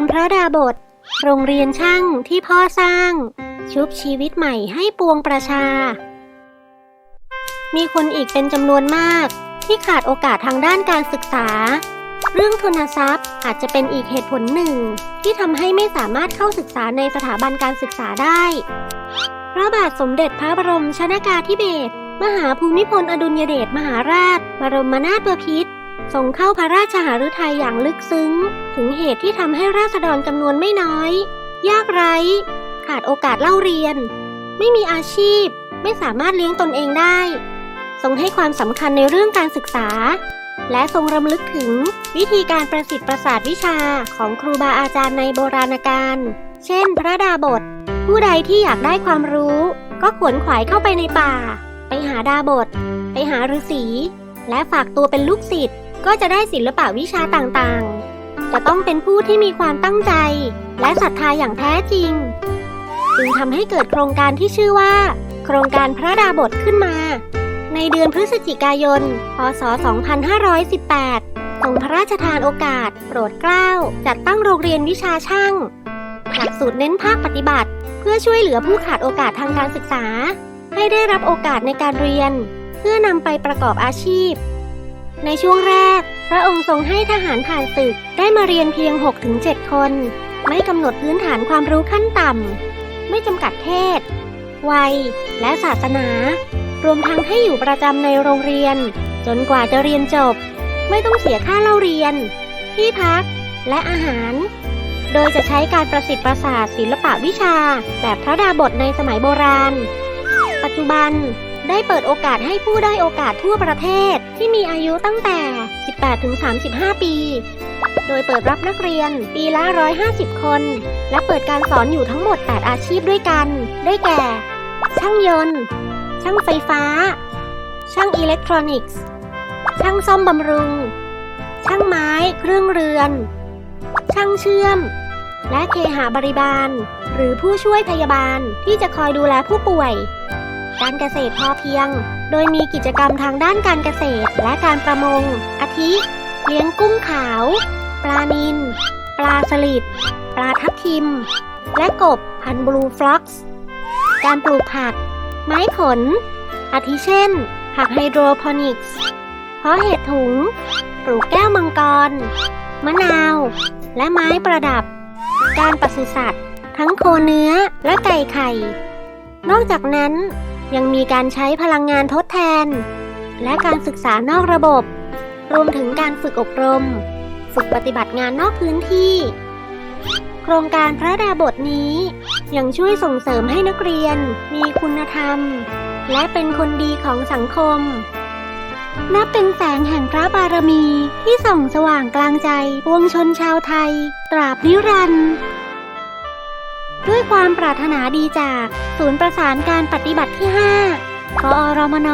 รพระดาบท โรงเรียนช่างที่พ่อสร้าง ชุบชีวิตใหม่ให้ปวงประชา มีคนอีกเป็นจำนวนมาก ที่ขาดโอกาสทางด้านการศึกษา เรื่องทุนทรัพย์อาจจะเป็นอีกเหตุผลหนึ่ง ที่ทำให้ไม่สามารถเข้าศึกษาในสถาบันการศึกษาได้ พระบาทสมเด็จพระบรมชนากาธิเบศรมหาภูมิพลอดุลยเดชมหาราช บรมนาถบพิตร ทรงเข้าพระราชหฤทัยอย่างลึกซึ้ง ถึงเหตุที่ทำให้ราษฎรจำนวนไม่น้อย ยากไร้ ขาดโอกาสเล่าเรียน ไม่มีอาชีพ ไม่สามารถเลี้ยงตนเองได้ ทรงให้ความสำคัญในเรื่องการศึกษา และทรงรำลึกถึงวิธีการประสิทธิ์ประสาทวิชาของครูบาอาจารย์ในโบราณกาลเช่น พระดาบท ผู้ใดที่อยากได้ความรู้ ก็ขวนขวายเข้าไปในป่า ไปหาดาบท ไปหาฤาษีและฝากตัวเป็นลูกศิษย์ ก็จะได้ศิลปะวิชาต่างๆ จะต้องเป็นผู้ที่มีความตั้งใจ และศรัทธาอย่างแท้จริง จึงทำให้เกิดโครงการที่ชื่อว่า โครงการพระดาบทขึ้นมา ในเดือนพฤศจิกายน พศ 2518ทรงพระราชทานโอกาส โปรดเกล้า จัดตั้งโรงเรียนวิชาช่างหลักสูตรเน้นภาคปฏิบัติ เพื่อช่วยเหลือผู้ขาดโอกาสทางการศึกษา ให้ได้รับโอกาสในการเรียน เพื่อนำไปประกอบอาชีพ ในช่วงแรก พระองค์ทรงให้ทหารผ่านศึกได้มาเรียนเพียง 6-7 คน ไม่กำหนดพื้นฐานความรู้ขั้นต่ำ ไม่จำกัดเพศวัย และศาสนา รวมทั้งให้อยู่ประจำในโรงเรียน จนกว่าจะเรียนจบ ไม่ต้องเสียค่าเล่าเรียน ที่พัก และอาหาร โดยจะใช้การประสิทธิ์ประสาทศิลปะวิชา แบบพระดาบทในสมัยโบราณ ปัจจุบัน ได้เปิดโอกาสให้ผู้ได้โอกาสทั่วประเทศ ที่มีอายุตั้งแต่ 18-35 ปี โดยเปิดรับนักเรียน ปีละ 150 คน และเปิดการสอนอยู่ทั้งหมด 8 อาชีพด้วยกัน ได้แก่ ช่างยนต์ ช่างไฟฟ้า ช่างอิเล็กทรอนิกส์ ช่างซ่อมบำรุง ช่างไม้ เครื่องเรือน ช่างเชื่อม และเคหาบริบาล หรือผู้ช่วยพยาบาลที่จะคอยดูแลผู้ป่วย การเกษตรพอเพียง โดยมีกิจกรรมทางด้านการเกษตรและการประมง อาทิ เลี้ยงกุ้งขาว ปลานิล ปลาสลิด ปลาทับทิม และกบพันธุ์บลูฟล็อกซ์ การปลูกผัก ไม้ผล อาทิเช่น ผักไฮโดรโปนิกส์ เพาะเห็ดถุง ปลูกแก้วมังกร มะนาว และไม้ประดับ การปศุสัตว์ ทั้งโคเนื้อและไก่ไข่นอกจากนั้น ยังมีการใช้พลังงานทดแทน และการศึกษานอกระบบ รวมถึงการฝึกอบรม ฝึกปฏิบัติงานนอกพื้นที่ โครงการพระดาบทนี้ ยังช่วยส่งเสริมให้นักเรียนมีคุณธรรม และเป็นคนดีของสังคม นับเป็นแสงแห่งพระบารมีที่ส่องสว่างกลางใจปวงชนชาวไทย ตราบนิรันดร์ ด้วยความปรารถนาดีจาก ศูนย์ประสานการปฏิบัติที่ 5 กอรมน